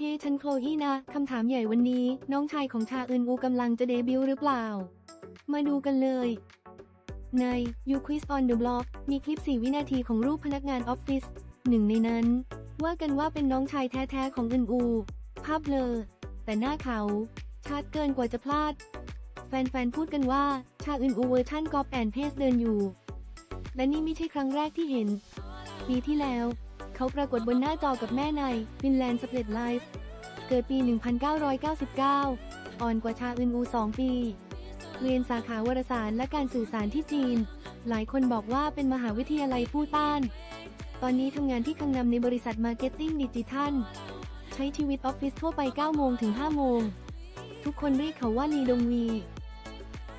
เคฉันโคลอี้นะ คำถามใหญ่วันนี้ น้องชายของชาอึนอูกำลังจะเดบิวต์หรือเปล่า มาดูกันเลย ใน You Quiz on the Block มีคลิป 4 วินาทีของรูปพนักงานออฟฟิศหนึ่งในนั้น ว่ากันว่าเป็นน้องชายแท้ๆของอึนอู ภาพเลอแต่หน้าเขาชัดเกินกว่าจะพลาด แฟนๆพูดกันว่าชาอึนอูเวอร์ชั่นกอบแอนเพสเดินอยู่ และนี่ไม่ใช่ครั้งแรกที่เห็นปีที่แล้ว เขาปรากฏบนหน้าจอกับแม่ในฟินแลนด์สเปรดไลฟ์เกิดปี 1999 อ่อนกว่าชาอึนอู 2 ปี เรียนสาขาวารสารและการสื่อสารที่จีน หลายคนบอกว่าเป็นมหาวิทยาลัยผู้ต้าน ตอนนี้ทำงานที่คังนำในบริษัทมาร์เก็ตติ้งดิจิทัลใช้ชีวิตออฟฟิศทั่วไป 9 โมงถึง 5 โมง ทุกคนเรียกเขาว่าลีดงวี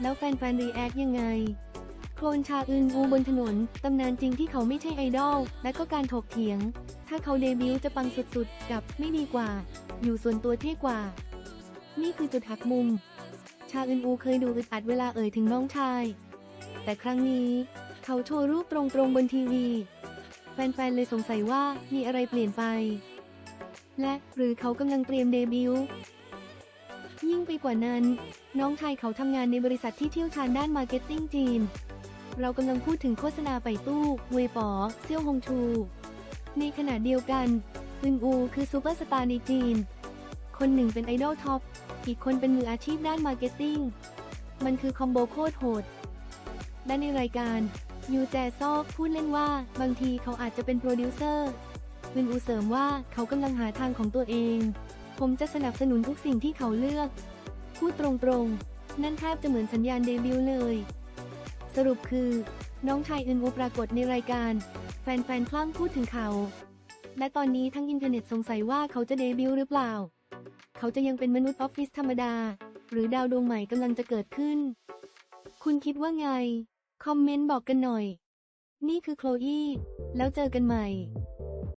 แล้วแฟนๆรีแอคยังไง โคลนชาอึนอูบนถนน ตำนานจริงที่เขาไม่ใช่ไอดอล และก็การถกเถียง ถ้าเขาเดบิวต์จะปังสุดๆ กับไม่ดีกว่า อยู่ส่วนตัวเท่กว่า นี่คือจุดหักมุม ชาอึนอูเคยดูอึดอัดเวลาเอ่ยถึงน้องชาย แต่ครั้งนี้ เขาโชว์รูปตรงๆบนทีวี แฟนๆเลยสงสัยว่ามีอะไรเปลี่ยนไป และหรือเขากำลังเตรียมเดบิวต์ยิ่งไปกว่านั้น น้องชายเขาทำงานในบริษัทที่เที่ยวชาญด้านมาร์เก็ตติ้งจีน เรากำลังพูดถึงโฆษณาไปตู้เวยป๋อเซี่ยวฮงชู ในขณะเดียวกันอึนอูคือซูเปอร์สตาร์ในจีน คนหนึ่งเป็นไอดอลท็อป อีกคนเป็นมืออาชีพด้านมาร์เก็ตติ้ง มันคือคอมโบโคตรโหดและในรายการยูแจซอกพูดเล่นว่าบางทีเขาอาจจะเป็นโปรดิวเซอร์อึนอูเสริมว่าเขากำลังหาทางของตัวเอง ผมจะสนับสนุนทุกสิ่งที่เขาเลือก พูดตรงๆ นั่นแทบจะเหมือนสัญญาณเดบิวต์เลย สรุปคือ น้องชายอึนอูปรากฏในรายการ แฟนๆคลั่งพูดถึงเขา และตอนนี้ทั้งอินเทอร์เน็ตสงสัยว่าเขาจะเดบิวต์หรือเปล่า เขาจะยังเป็นมนุษย์ออฟฟิศธรรมดา หรือดาวดวงใหม่กำลังจะเกิดขึ้น คุณคิดว่าไง คอมเมนต์บอกกันหน่อย นี่คือโคลอี้แล้วเจอกันใหม่